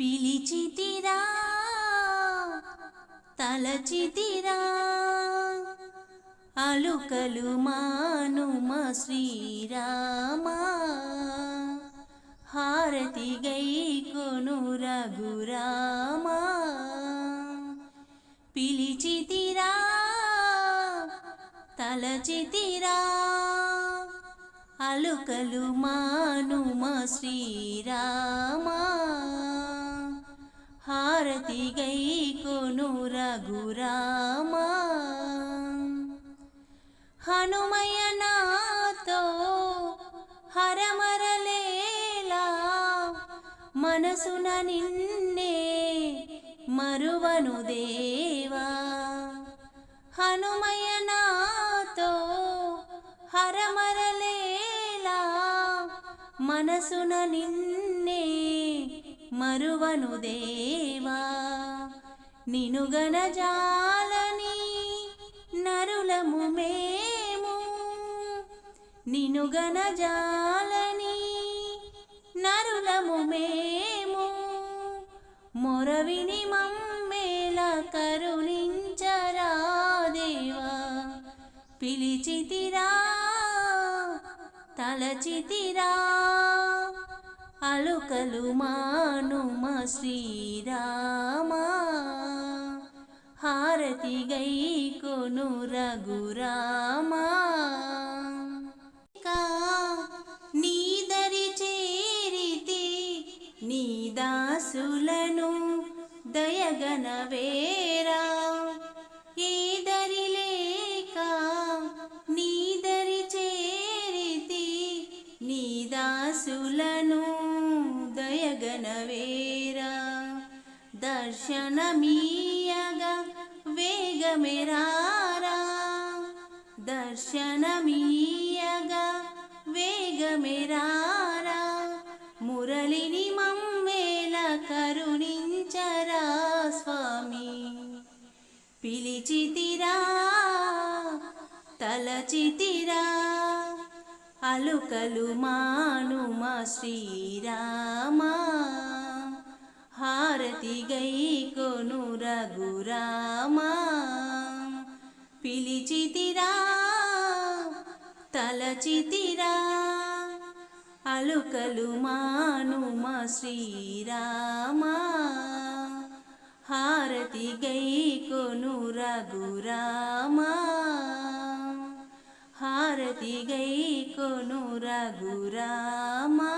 పిలిచితిరా తలచితిరా అలుకలు మానుమ శ్రీరామా హారతి గై కొను రఘురామా. పిలిచితిరా తలచితిరా అలుకలు మానుమ శ్రీరామా. హారతి గై కొను రఘురామా హనుమయ నాతో హరమరలేలా మనసున నిన్నే మరువను దేవా. హనుమయ నాతో హరమరలేలా మనసున నిన్నే మరువను దేవా. నిను గణజాలని నరులము మేము. నిను గణజాలని నరులము మేము. మొరవిని మమ్మేల కరుణించరా దేవా. పిలిచితిరా తలచితిరా అలుకలు మానుమ శ్రీరామా. హారతి గై కొను రఘురామా. కా నీదరి చేరితే నీ దాసులను దయగనవే గగనవేరా వేరా దర్శనమీయగా వేగమెరారా దర్శనమీయగా వేగమెరారా మురళిని మమ్మేల కరుణించరా స్వామి పిలిచితిరా తలచితిరా అలుకలు మానుమ శ్రీరామా. హారతి గై కొను రఘురామా పిలిచితిరా తలచితిరా? అలుకలు మానుమ శ్రీరామా? హారతి గై కొను రఘురామా హారతి గై కొను రఘురామా